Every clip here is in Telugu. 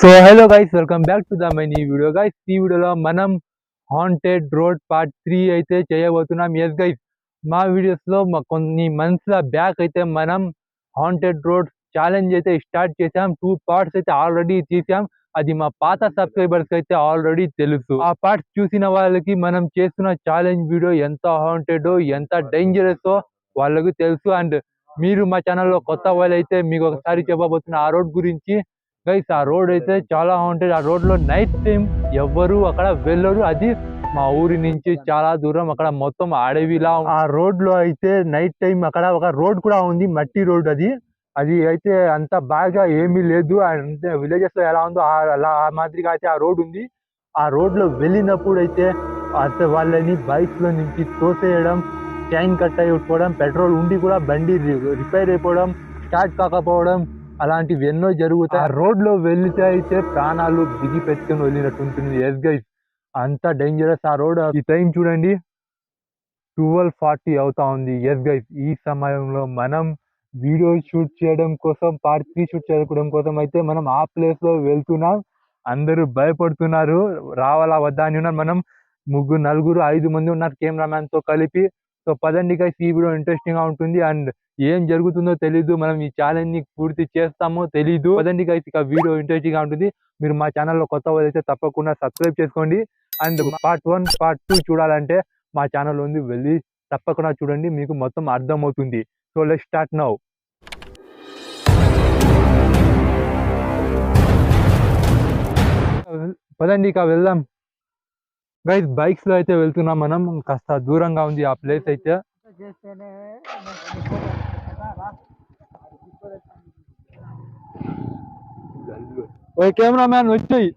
So hello guys welcome back to the my video guys ఈ వీడియోలో మనం హాంటెడ్ రోడ్ పార్ట్ త్రీ అయితే చేయబోతున్నాం. ఎస్ గైస్ మా వీడియోస్లో మా కొన్ని మంత్స్ల బ్యాక్ అయితే మనం హాంటెడ్ రోడ్ ఛాలెంజ్ అయితే స్టార్ట్ చేసాం టూ పార్ట్స్ అయితే ఆల్రెడీ తీసాం అది మా పాత సబ్స్క్రైబర్స్ అయితే ఆల్రెడీ తెలుసు. ఆ పార్ట్స్ చూసిన వాళ్ళకి మనం చేస్తున్న ఛాలెంజ్ వీడియో ఎంత హాంటెడ్ ఎంత డేంజరస్ వాళ్ళకి తెలుసు. అండ్ మీరు మా ఛానల్లో కొత్త వాళ్ళు అయితే మీకు ఒకసారి చెప్పబోతున్న ఆ రోడ్ గురించి. గైస్ ఆ రోడ్ అయితే చాలా ఉంటుంది ఆ రోడ్లో నైట్ టైం ఎవ్వరు అక్కడ వెళ్ళరు. అది మా ఊరి నుంచి చాలా దూరం అక్కడ మొత్తం అడవిలా ఆ రోడ్లో అయితే నైట్ టైం అక్కడ ఒక రోడ్ కూడా ఉంది మట్టి రోడ్ అది. అది అయితే అంత బాగా ఏమీ లేదు. అంటే విలేజెస్లో ఎలా ఉందో అలా ఆ మాదిరిగా అయితే ఆ రోడ్ ఉంది. ఆ రోడ్లో వెళ్ళినప్పుడు అయితే అసలు వాళ్ళని బైక్స్లో నుంచి తోసేయడం చైన్ కట్ అయిపోవడం పెట్రోల్ ఉండి కూడా బండి రిపేర్ అయిపోవడం స్టార్ట్ కాకపోవడం అలాంటివి ఎన్నో జరుగుతాయి. ఆ రోడ్లో వెళ్తే అయితే ప్రాణాలు దిగి పెట్టుకుని వెళ్ళినట్టు ఉంటుంది ఎస్ గైస్ అంత డేంజరస్ ఆ రోడ్. ఈ టైం చూడండి. ట్వెల్వ్ ఫార్టీ అవుతా ఉంది. ఎస్ గైస్ ఈ సమయంలో మనం వీడియో షూట్ చేయడం కోసం పార్ట్ త్రీ షూట్ చేయడం కోసం అయితే మనం ఆ ప్లేస్లో వెళ్తున్నాం. అందరూ భయపడుతున్నారు. రావాలా వద్దా అని ఉన్నారు. మనం ముగ్గురు నలుగురు ఐదు మంది ఉన్నారు కెమెరామ్యాన్తో కలిపి. సో పదండి గైస్ ఈ వీడియో ఇంట్రెస్టింగ్గా ఉంటుంది. అండ్ ఏం జరుగుతుందో తెలీదు. మనం ఈ ఛాలెంజ్ని పూర్తి చేస్తామో తెలీదు. పదండి గైస్ ఇక వీడియో ఇంట్రెస్టింగ్గా ఉంటుంది. మీరు మా ఛానల్లో కొత్త వాళ్ళైతే తప్పకుండా సబ్స్క్రైబ్ చేసుకోండి. And part one part two చూడాలంటే మా ఛానల్ ఉంది. వెళ్ళి తప్పకుండా చూడండి. మీకు మొత్తం అర్థమవుతుంది. సో లెట్ స్టార్ట్ నౌ పదండి ఇక వెళ్దాం. గైస్ బైక్స్లో అయితే వెళ్తున్నాం మనం. కాస్త దూరంగా ఉంది ఆ ప్లేస్ అయితే. ఓ కెమెరామ్యాన్ వచ్చాయి.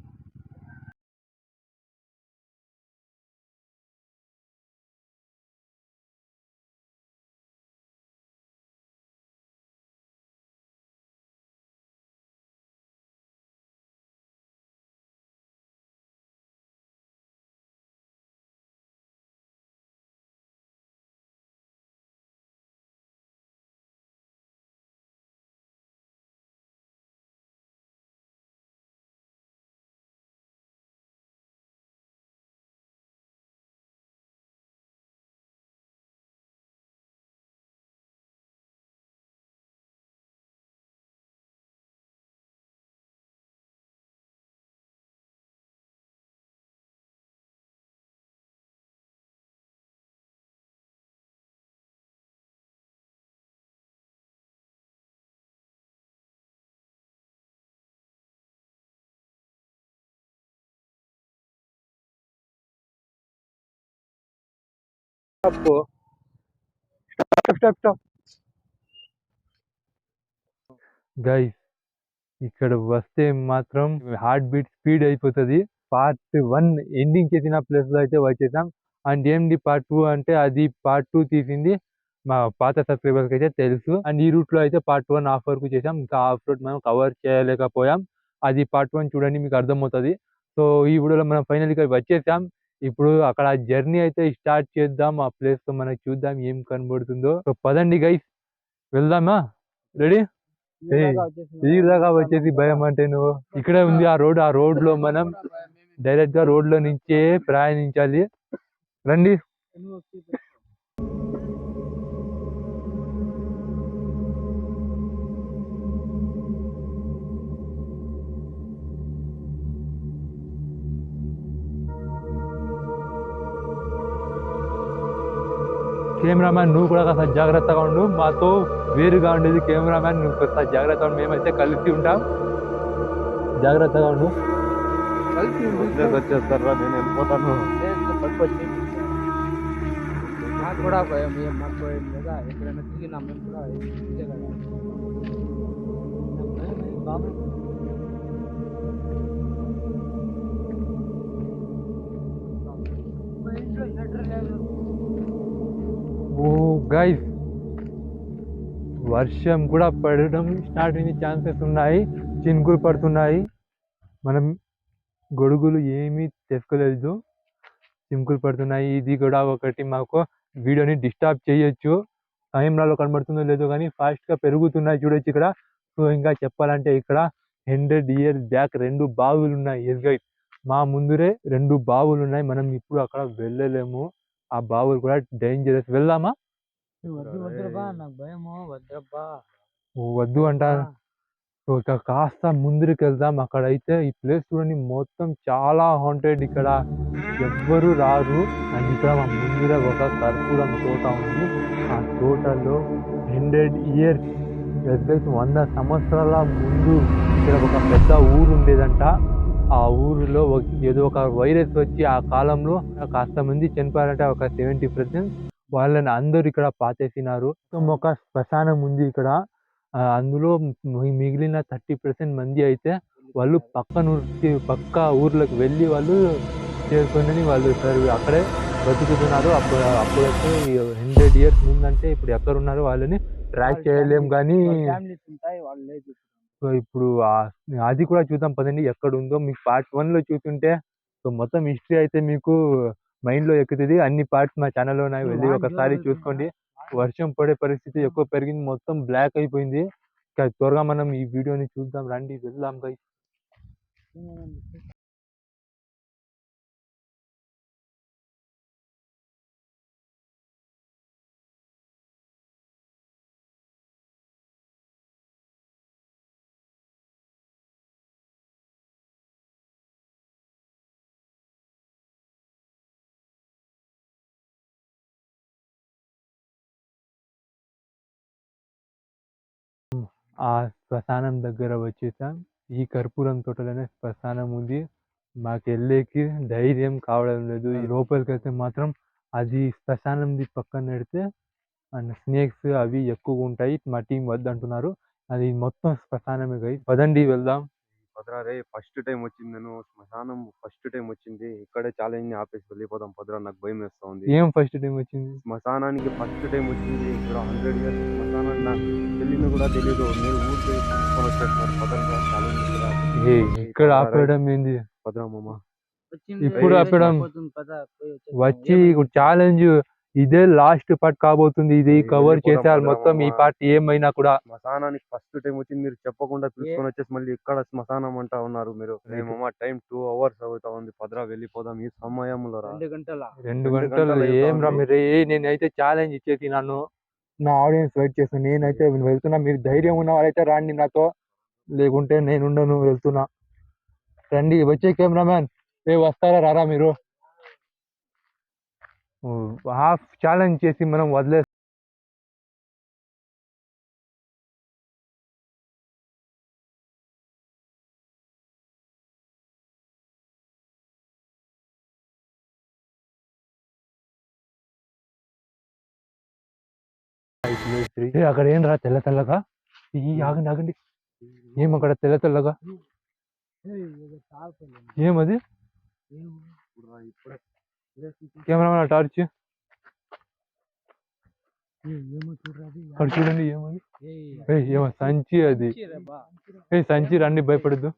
Stop stop stop stop guys ఇక్కడ వస్తే మాత్రం హార్ట్ బీట్ స్పీడ్ అయిపోతుంది. పార్ట్ వన్ ఎండింగ్ చేసిన ప్లేస్లో అయితే వచ్చేసాం. అండ్ ఏంటి పార్ట్ టూ అంటే అది పార్ట్ టూ తీసింది. మా పాత సబ్స్క్రైబర్స్ అయితే తెలుసు. అండ్ ఈ రూట్లో అయితే పార్ట్ వన్ ఆఫ్ వరకు చేసాం. ఇంకా ఆఫ్ రోడ్ మనం కవర్ చేయలేకపోయాం. అది పార్ట్ వన్ చూడండి మీకు అర్థమవుతుంది. సో ఈ వీడియోలో మనం ఫైనల్గా వచ్చేసాం. ఇప్పుడు అక్కడ జర్నీ అయితే స్టార్ట్ చేద్దాం. ఆ ప్లేస్తో మనకి చూద్దాం ఏం కనబడుతుందో. సో పదండి గైస్. వెళ్దామా? రెడీ? ఈ దాకా వచ్చేసి భయం అంటే నువ్వు? ఇక్కడే ఉంది ఆ రోడ్. ఆ రోడ్లో మనం డైరెక్ట్గా రోడ్లో నుంచే ప్రయాణించాలి. రండి. కెమెరామ్యాన్ నువ్వు కూడా కాస్త జాగ్రత్తగా ఉండు మాతో వేరుగా ఉండేది కెమెరామ్యాన్ నువ్వు కాస్త జాగ్రత్తగా ఉండు మేమైతే కలిసి ఉంటాం జాగ్రత్తగా ఉండు వచ్చేస్తారా నేను వెళ్ళిపోతాను మాకు కూడా భయం ఏం మాకు భయం లేదా ఎక్కడైనా తిరిగినా మేము కూడా ఇంతే కదా బాబు ఓ గైస్ వర్షం కూడా పడడం స్టార్ట్ అయిన ఛాన్సెస్ ఉన్నాయి చినుకులు పడుతున్నాయి. మనం గొడుగులు ఏమీ తెచ్చుకోలేదు చినుకులు పడుతున్నాయి. ఇది కూడా ఒకటి మాకు వీడియోని డిస్టర్బ్ చేయొచ్చు. టైంలలో కనబడుతుందో లేదో కానీ ఫాస్ట్గా పెరుగుతున్నాయి చూడొచ్చు ఇక్కడ. సో ఇంకా చెప్పాలంటే ఇక్కడ హండ్రెడ్ ఇయర్స్ బ్యాక్ రెండు బావులు ఉన్నాయి ఎస్ గైడ్ మా ముందురే రెండు బావులు ఉన్నాయి మనం ఇప్పుడు అక్కడ వెళ్ళలేము. ఆ బావులు కూడా డేంజరస్ వెళ్దామా? వద్దు నాకు భయము వద్దురబ్బా. వద్దు అంట. కాస్త ముందుకు వెళ్దాం అక్కడ అయితే ఈ ప్లేస్ చూడండి మొత్తం చాలా హాంటెడ్ ఇక్కడ. ఎవ్వరు రారు. అండ్ ఇక్కడ మా ముందుగా ఒక కర్పూరం తోట ఉంది. ఆ తోటలో హండ్రెడ్ ఇయర్స్ వంద సంవత్సరాల ముందు ఇక్కడ ఒక పెద్ద ఊరు ఉండేదంట. ఆ ఊరిలో ఏదో ఒక వైరస్ వచ్చి ఆ కాలంలో కాస్త మంది చనిపోయారంటే ఒక సెవెంటీ పర్సెంట్ వాళ్ళని అందరూ ఇక్కడ పాతేసినారు. ఒక శ్మశానం ఉంది ఇక్కడ. అందులో మిగిలిన థర్టీ పర్సెంట్ మంది అయితే వాళ్ళు పక్క ఊరికి పక్క ఊర్లకు వెళ్ళి వాళ్ళు చేరుకొని వాళ్ళు సర్వే అక్కడే బతుకుతున్నారు. అప్పుడు అప్పుడైతే హండ్రెడ్ ఇయర్స్ ముందంటే ఇప్పుడు ఎక్కడ ఉన్నారో వాళ్ళని ట్రాక్ చేయలేం కానీ ఇప్పుడు అది కూడా చూద్దాం పదండి. ఎక్కడ ఉందో మీకు పార్ట్ వన్లో చూస్తుంటే సో మొత్తం హిస్టరీ అయితే మీకు మైండ్లో ఎక్కుతుంది. అన్ని పార్ట్స్ మా ఛానల్లో ఉన్నాయి. వెళ్ళి ఒకసారి చూసుకోండి. వర్షం పడే పరిస్థితి ఎక్కువ పెరిగింది. మొత్తం బ్లాక్ అయిపోయింది. త్వరగా మనం ఈ వీడియోని చూద్దాం. రండి. వెళ్దాం గై ఆ శ్మశానం దగ్గర వచ్చేసాం. ఈ కర్పూరం తోటలోనే శ్మశానం ఉంది. మాకు వెళ్ళేకి ధైర్యం కావడం లేదు. ఈ లోపలికి వెళ్తే మాత్రం అది శ్మశానంది పక్కన పెడితే అండ్ స్నేక్స్ అవి ఎక్కువ ఉంటాయి. మా టీం వద్దంటున్నారు. అది మొత్తం శ్మశానమే గై పదండి వెళ్దాం. పదరా రే ఫస్ట్ టైం వచ్చింది నేను శ్మశానం ఫస్ట్ టైం వచ్చింది. ఇక్కడే ఛాలెంజ్ ఆపేసి వెళ్ళిపోదాం పదరా నాకు భయం వేస్తా ఉంది ఏం ఫస్ట్ టైం వచ్చింది? శ్మశానానికి ఫస్ట్ టైం వచ్చింది. ఇక్కడ హండ్రెడ్ ఇయర్స్ శ్మశానం నాకు తెలియదు కూడా తెలియదు మీరు ఊరికి తీసుకొని వచ్చేస్తున్నారు పదరా ఛాలెంజ్ ఇక్కడ ఆపేయడం ఏంది? పదరా మామ. ఇప్పుడు వచ్చేద్దాం. వచ్చి ఏమైంది? ఛాలెంజ్ ఇదే లాస్ట్ పార్ట్ కాబోతుంది. ఇది కవర్ చేసేయాలి పదరా మొత్తం ఈ. పార్ట్ ఏమైనా కూడా. శ్మశానానికి ఫస్ట్ టైం వచ్చింది మీరు చెప్పకుండా తీసుకొని వచ్చేసి మళ్ళీ ఇక్కడ శ్మశానం అంటా ఉన్నారు మీరు? మామ టైం టూ అవర్స్ అవుతా ఉంది. పదరా వెళ్ళిపోదాం ఈ సమయంలో రా. రెండు గంటల? రెండు గంటలు ఏం రా. మీరు? నేనైతే ఛాలెంజ్ ఇచ్చేసి నన్ను నా ఆడియన్స్ వెయిట్ చేస్తాను నేనైతే వెళ్తున్నా. మీరు ధైర్యం ఉన్న వాళ్ళైతే రండి నాతో. లేకుంటే నేను ఉండను వెళ్తున్నా. రండి వచ్చే కెమెరామ్యాన్ ఏ వస్తారా రారా మీరు? హాఫ్ ఛాలెంజ్ చేసి మనం వదిలే అక్కడ ఏం రా తెల్ల తెల్లగా? ఈ ఆగండి ఆగండి. ఏం అక్కడ తెల్ల తెల్లగా. ఏమది? Cameramen torch. అక్కడ చూడండి ఏమది ఏమో సంచి అది. ఏ సంచి రండి భయపడద్దు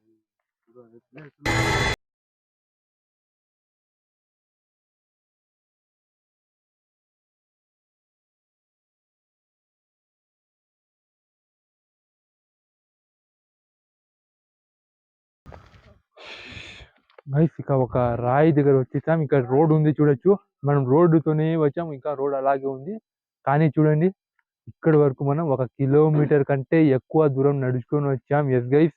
నైస్ ఇక ఒక రాయి దగ్గర వచ్చేసాం. ఇక్కడ రోడ్ ఉంది చూడొచ్చు. మనం రోడ్డుతోనే వచ్చాం ఇంకా రోడ్ అలాగే ఉంది. కానీ చూడండి ఇక్కడ వరకు మనం ఒక కిలోమీటర్ కంటే ఎక్కువ దూరం నడుచుకొని వచ్చాం. ఎస్ గైస్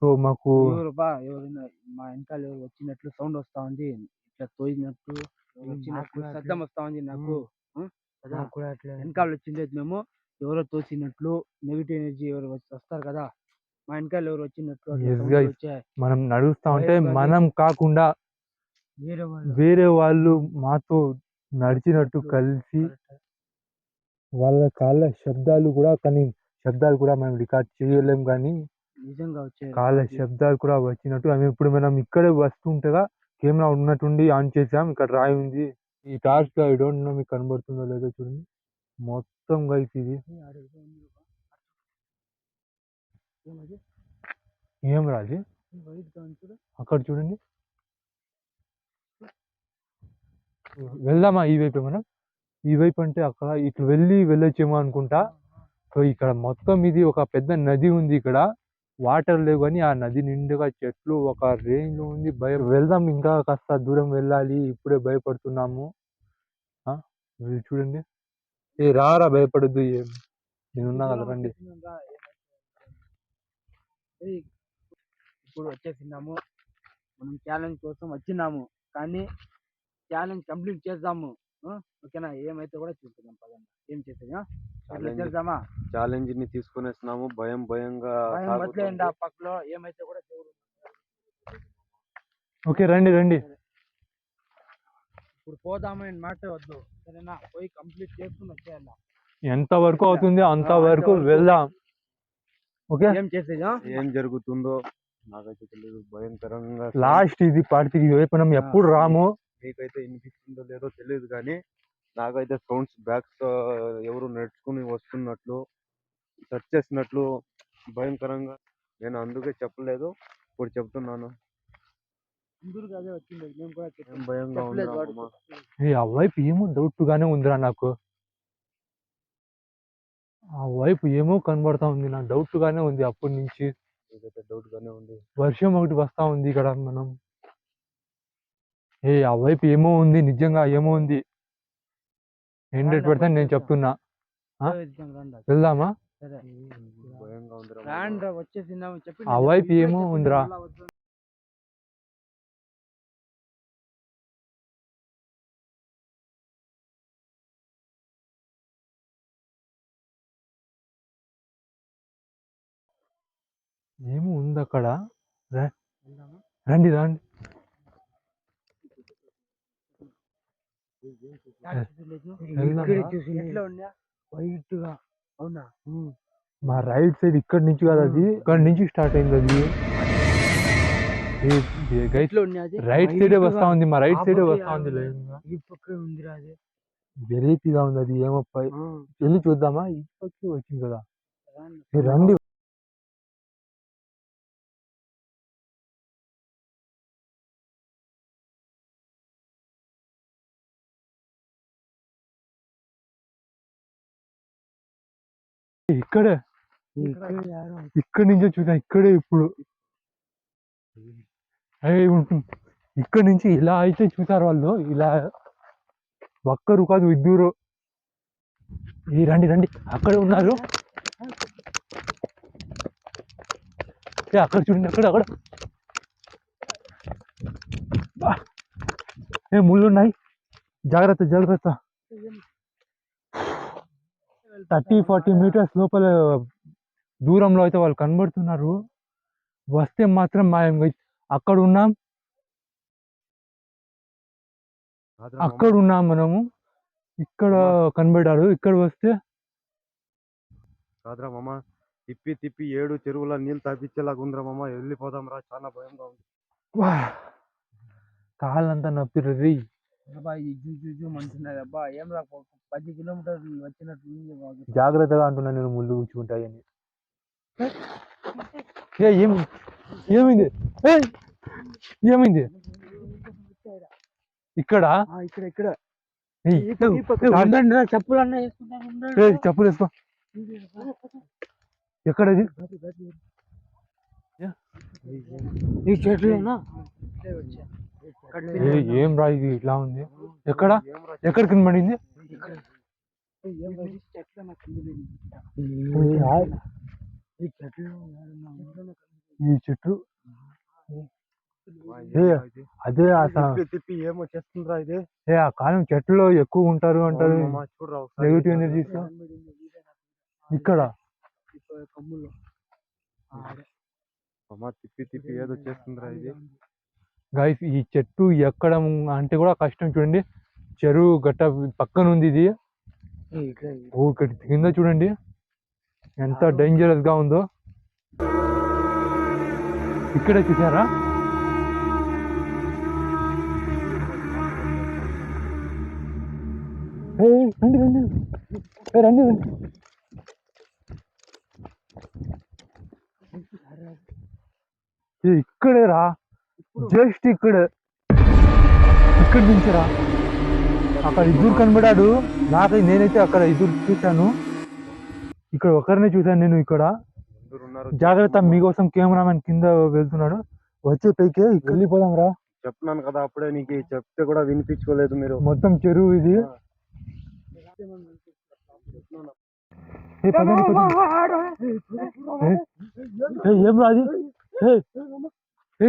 సో మాకు ఎవరు బా ఎవరైనా మా వెనకాల ఎవరు వచ్చినట్లు సౌండ్ వస్తా ఉంది. ఇట్లా తోయినట్టు వచ్చినట్లు శబ్దం వస్తా ఉంది నాకు. వెనకాల వచ్చిండేది మేము. ఎవరో తోసినట్లు నెగిటివ్ ఎనర్జీ ఎవరు వచ్చి- వస్తారు కదా? మా వెనకాల ఎవరు వచ్చినట్లు. వచ్చాయి మనం నడుస్తా ఉంటే. మనం కాకుండా వేరే వాళ్ళు వేరే వాళ్ళు మాతో నడిచినట్టు కలిసి వాళ్ళ కాళ్ళ శబ్దాలు కూడా కానీ శబ్దాలు కూడా మనం రికార్డ్ చేయలేం కానీ నిజంగా వచ్చాయి కాళ్ళ శబ్దాలు కూడా వచ్చినట్టు. అవి ఇప్పుడు మనం ఇక్కడే వస్తుంటగా కెమెరా ఉన్నట్టుండి ఆన్ చేసాం. ఇక్కడ రాయి ఉంది. ఈ టార్చ్ ఐ డోంట్ నో మీకు కనబడుతుందో లేదో చూడండి. మొత్తం కలిసి ఇది. ఏం రాజు? అక్కడ చూడండి. వెళ్దామా ఈ వైపు మనం ఈ వైపు అంటే అక్కడ ఇట్లా వెళ్ళి వెళ్ళొచ్చేమో అనుకుంటా. సో ఇక్కడ మొత్తం ఇది ఒక పెద్ద నది ఉంది ఇక్కడ. వాటర్ లేవు కానీ ఆ నది నిండుగా చెట్లు ఒక రేంజ్లో ఉంది. భయం. వెళ్దాం ఇంకా కాస్త దూరం వెళ్ళాలి. ఇప్పుడే భయపడుతున్నాము. చూడండి. ఏ రారా భయపడద్దు. నేనున్నా కదా రండి. ఏయ్, ఇప్పుడు వచ్చేసినాము. మనం ఛాలెంజ్ కోసం వచ్చినాము. కానీ ఛాలెంజ్ కంప్లీట్ చేద్దాము? ఓకేనా? ఏమైతే కూడా చూద్దాం పదండి. ఏం చేసేది. చేద్దామా? ఛాలెంజ్ని తీసుకునేస్తున్నాము భయం భయంగా భయం. వదిలేయండి ఆ పక్కలో. ఏమైతే కూడా ఓకే రండి రండి. ఇప్పుడు పోదామని మాట వద్దు. సరేనా? పోయి కంప్లీట్ చేసుకుని వచ్చేయాల ఎంత వరకు అవుతుంది అంత వరకు వెళ్దాం. ఓకే? ఏం చేసేది? ఏం జరుగుతుందో నాకైతే తెలియదు భయంకరంగా లాస్ట్ ఇది పార్టీ వైపు మనం ఎప్పుడు రాము? మీకైతే వినిపిస్తుందో లేదో తెలియదు కానీ నాకైతే సౌండ్స్ బ్యాక్స్ ఎవరు నడుచుకుని వస్తున్నట్లు సెర్చ్ చేసినట్లు భయంకరంగా నేను అందుకే చెప్పలేదు. ఇప్పుడు చెప్తున్నాను. భయంగా ఉంది ఆ వైపు ఏమో డౌట్ గానే ఉందిరా నాకు. ఆ వైపు ఏమో కనబడతా ఉంది. నాకు డౌట్ గానే ఉంది అప్పటి నుంచి. నాకైతే డౌట్ గానే ఉంది. వర్షం ఒకటి వస్తా ఉంది ఇక్కడ మనం. ఏ ఆ వైపు ఏమో ఉంది. నిజంగా ఏమో ఉంది. హండ్రెడ్ పర్సెంట్ నేను చెప్తున్నా. వెళ్దామా? ఆ వైపు ఏమో ఉందిరా. ఏమో ఉంది అక్కడ రండి రండి. వెళ్దామా? ఎట్లా ఉన్నా వైట్గా అవునా మా రైట్ సైడ్ ఇక్కడ నుంచి కాదు అది. ఇక్కడ నుంచి స్టార్ట్ అయింది అది. రైట్ సైడే వస్తా ఉంది మా రైట్ సైడే వస్తా ఉంది వెరైటీగా ఉంది అది ఏమో వెళ్ళి చూద్దామా? పక్కకి వచ్చింది కదా. రాండి. ఇక్కడే. ఇక్కడ నుంచే చూసా ఇక్కడే ఇప్పుడు. అయ్యి ఉంటుంది ఇక్కడ నుంచి ఇలా అయితే చూసారు వాళ్ళు ఇలా ఒక్కరు కాదు ఇద్దరు. ఈ రండి రండి అక్కడే ఉన్నారు. అక్కడ చూడండి అక్కడ అక్కడ. ఏ ముళ్ళు ఉన్నాయి. జాగ్రత్త జాగ్రత్త. థర్టీ ఫార్టీ మీటర్స్ లోపల దూరంలో అయితే వాళ్ళు కనబడుతున్నారు. వస్తే మాత్రం guys. అక్కడ ఉన్నాం అక్కడ ఉన్నాం మనము. ఇక్కడ కనబడ్డారు. ఇక్కడ వస్తే కాదురా మామ తిప్పి తిప్పి ఏడు చెరువుల నీళ్ళు తాపించేలాగా ఉందిరా మామ వెళ్ళిపోదాం రా చాలా భయంగా ఉంది. కాళ్ళంతా నొప్పి రీ. అబ్బా జూ జూ జూ అంటున్నది అబ్బా ఏం రా పది కిలోమీటర్లు వచ్చినట్టు. జాగ్రత్తగా అంటున్నా నేను ముళ్ళు కూర్చుంటాయని ఏ ఏమి ఏమైంది ఏమైంది ఇక్కడ ఇక్కడ ఇక్కడ చెప్పులు అన్నా చెప్పులు వేసుకో ఎక్కడది ఈ వచ్చా. ఏ, రా ఇది? ఇట్లా ఉంది. ఎక్కడ? ఎక్కడ ఏం రా, ఈ చెట్లు చెట్లు చెట్టు? అదే తిప్పి ఏమో చేస్తుందిరా ఇది? ఏ ఆ కాలం చెట్టులో ఎక్కువ ఉంటారు అంటారు. నెగిటివ్ ఎనర్జీస్ ఇక్కడ? తిప్పి తిప్పి ఏదో చేస్తుందిరా ఇది? గైస్ ఈ చెట్టు ఎక్కడం అంటే కూడా కష్టం చూడండి. చెరువు గట్ట పక్కన ఉంది ఇది. ఇక్కడ కింద చూడండి. ఎంత డేంజరస్గా ఉందో. ఇక్కడే చూసారా? రండి రండి. రండి రండి. ఇక్కడే రా జస్ట్ ఇక్కడే. ఇక్కడి నుంచి రా. అక్కడ ఇద్దరు కనబడాడు నాకై నేనైతే అక్కడ ఇద్దరు చూశాను. ఇక్కడ ఒకరినే చూసాను నేను ఇక్కడ. అందరు ఉన్నారు జాగ్రత్త మీకోసం కెమెరామెన్ కింద వెళ్తున్నాడు. వచ్చే పైకి వెళ్ళిపోదాం రా. చెప్తున్నాను కదా అప్పుడే నీకు చెప్తే కూడా వినిపించుకోలేదు మీరు. మొత్తం చెరువు ఇది. ఏ,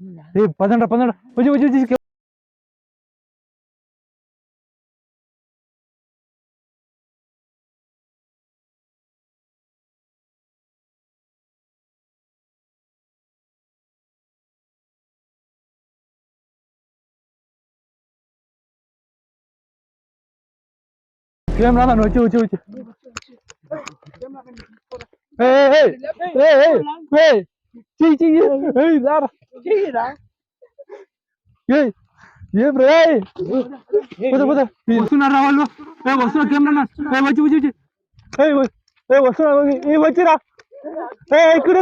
ఏం రాది మామా ఏ, భయం వస్తుందిరా ఇద్దరురా మామ నేను చెప్తున్నాను కదరా ఏ ఇద్దురా అది కూడా అదే గమ్మున ఉండు. ఏ అర్థం చేయకుండా ఉండురా. ఏం రాది భయం వస్తుందిరా రే ఏ ఏ, ఆగరా ఆగరా ఏ భయపడ ఆగండి రా ఏ కెమెరామెన్ ఫోకస్ త్వర త్వర త్వర ఏ, ఏ భయం వస్తుందిరా ఆ, మామ. ఏ ఏ, ఏ మామా ఏ పదండ్రా రీ ఈ ఏ- కెమెరామెన్ ఒకసారి పెట్టుకో ఏ పదండ్రా పదండ్రా వచ్చి వచ్చి వచ్చి కెమెరామెన్ వచ్చి వచ్చి వచ్చి ఏ ఏ ఏ ఏ ఏ చెయ్యి చెయ్యి ఏయ్ రారా ఏయ్ ఏం రే పద పద వస్తున్నారా వాళ్ళు ఏ వస్తున్నా కెమెరా ఏ వచ్చి వచ్చి వచ్చి ఏ వ- ఏ వస్తున్నా ఏ వచ్చిరా ఏ ఇక్కడ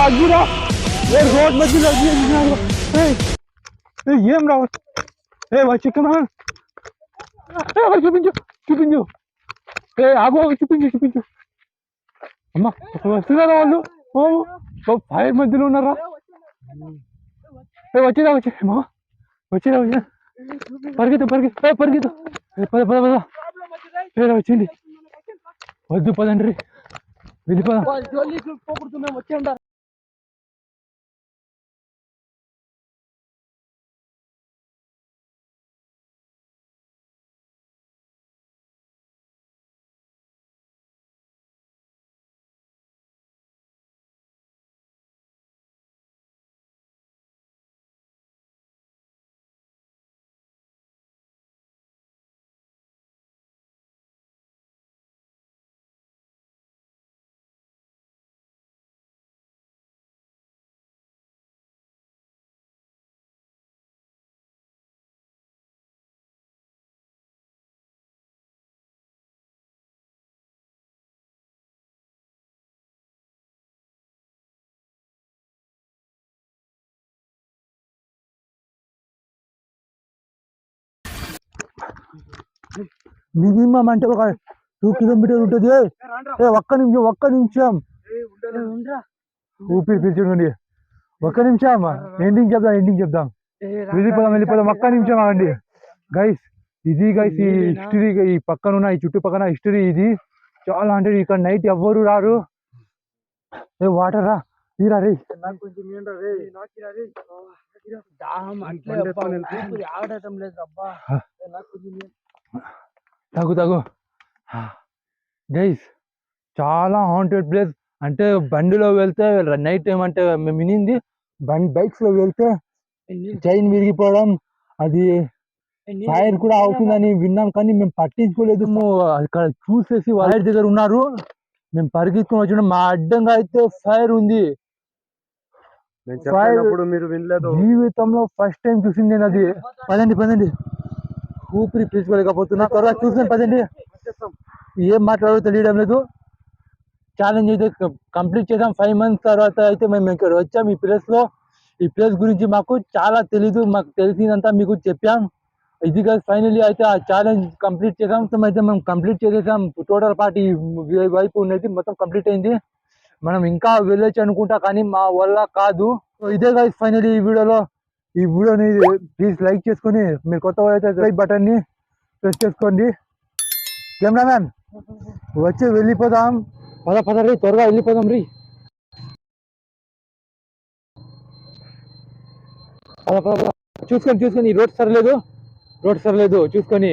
అగ్గురా ఏ రోడ్ మధ్యలో అగ్గి వేసినారు. ఏయ్, ఏయ్, ఏం రా ఏ వచ్చి కెమెరా ఏ, అక్కడ చూపించు చూపించు ఏ ఆగో చూపించు చూపించు అమ్మా వస్తున్నారా వాళ్ళు? ఓ ఓ, ఫైర్ మధ్యలో ఉన్నారా? వచ్చేదా వచ్చే వచ్చి వచ్చేదా వచ్చిన వచ్చిరా పరిగెత్తు పరిగెత్తు. పరిగెత్తు పద పద పద. ఏ, వచ్చింది. వద్దు పదండి వెళ్ళిపోదాం మినిమం అంటే ఒక టూ కిలోమీటర్ ఉంటుంది. ఏ ఒక్క నిమిషం ఒక్క నిమిషం. ఊపిరి పీల్చుకోండి. ఒక్క నిమిషం. ఎండింగ్ చెప్దాం ఎండింగ్ చెప్దాం. వెళ్ళిపోదాం వెళ్ళిపోదాం ఒక్క నిమిషం ఆగండి. గైస్ ఇది గైస్ ఈ హిస్టరీ ఈ పక్కన ఉన్న ఈ చుట్టుపక్కల హిస్టరీ ఇది. చాలా అంటే ఇక్కడ నైట్ ఎవ్వరు రారు. ఏ వాటర్ రా? తీరా రే? దాహం ఆడటం లేదు అబ్బా. తగు తగు. గైస్ చాలా హాంటెడ్ ప్లేస్ అంటే బండిలో వెళ్తే నైట్ టైం అంటే మేము వినింది. బండి బైక్స్లో వెళ్తే. చైన్ విరిగిపోవడం అది. ఫైర్ కూడా అవుతుందని విన్నాం కానీ మేము పట్టించుకోలేదు. అక్కడ చూసేసి వాళ్ళ దగ్గర ఉన్నారు. మేము పరిగెత్తుకుని వచ్చినాం మా అడ్డంగా అయితే ఫైర్ ఉంది. నేను చెప్పినప్పుడు మీరు వినలేదు. జీవితంలో ఫస్ట్ టైం చూసింది నేను అది. పదండి పదండి. ఊపిరి పీల్చుకోలేకపోతున్నా. త్వరగా చూసాను పదండి. ఏం మాట్లాడో తెలియడం లేదు. ఛాలెంజ్ అయితే కంప్లీట్ చేద్దాం. ఫైవ్ మంత్స్ తర్వాత అయితే మేము ఇక్కడ వచ్చాం ఈ ప్లేస్లో ఈ ప్లేస్ గురించి మాకు చాలా తెలీదు. మాకు తెలిసిందంతా మీకు చెప్పాం. ఇది కాదు ఫైనలీ అయితే ఆ ఛాలెంజ్ కంప్లీట్ చేసాం అయితే మేము కంప్లీట్ చేసేసాం. టోటల్ పార్టీ వైపు ఉన్నది మొత్తం కంప్లీట్ అయింది. మనం ఇంకా వెళ్ళొచ్చు అనుకుంటా కానీ మా వల్ల కాదు. ఇదే కాదు ఫైనలీ ఈ వీడియోలో ఈ వీడియోని ప్లీజ్ లైక్ చేసుకొని మీరు కొత్త అయితే లైక్ బటన్ని ప్రెస్ చేసుకోండి. కెమెరామ్యాన్ వచ్చి వెళ్ళిపోదాం. పద పద రీ త్వరగా వెళ్ళిపోదాం రీ. పద పద చూసుకొని చూసుకొని చూసుకొని రోడ్ సరలేదు. రోడ్ సరలేదు. చూసుకొని.